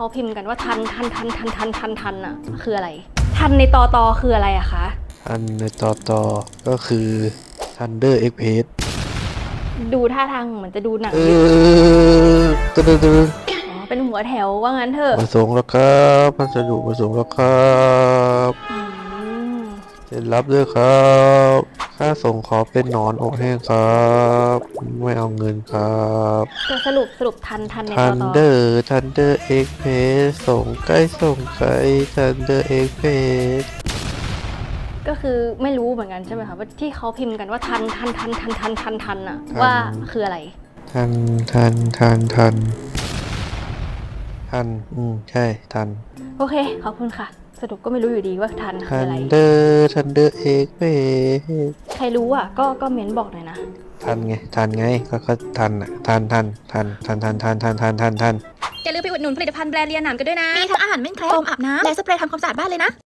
เขาพิมพ์กันว่าทันทันทันทันทันทันทันอะคืออะไร ทันในตอตอคืออะไรอะคะอันในต่อต่อก็คือ Thunder Express ดูท่าทางเหมือนจะดูหนังเออยู่อตึ๊ดตึ๊ดตึ๊ดอ๋อเป็นหัวแถวว่างั้นเถอะมาส่งแล้วครับพัสดุมาส่งแล้วครับอืมเซ็นรับด้วยครับ ค่าส่งขอเป็นหนอนอกแห้งครับ ไม่เอาเงินครับจะสรุปสรุปทันทันในตทัอนตอเดอร์ทันเดอร์เอ็กเพสส่งใกล้ส่งไกลทันเดอร์เอ็กเพสก็คือไม่รู้เหมือนกันใช่ไหมคะว่าที่เขาพิมพ์กันว่าทันทันทันทันทันทันทันอะว่าคืออะไร ทันทันทันทันทัน อืม ใช่ ทัน โอเค ขอบคุณค่ะ สรุปก็ไม่รู้อยู่ดีว่าทันคืทัอนอะไร เดอร์ทันเดอร์เอ็กเพสใครรู้อะก็ก็เม้นบอกหน่อยนะ ทันไง ทันไง ก็ก็ทันอะ ทันทันทันทันทันทันทันทันทันทัน อย่าลืมไปอุดหนุนผลิตภัณฑ์แบรนด์เลียหนามกันด้วยนะ มีทั้งอาหารเม่นแครโฟมอาบน้ำและสเปรย์ทำความสะอาดบ้านเลยนะ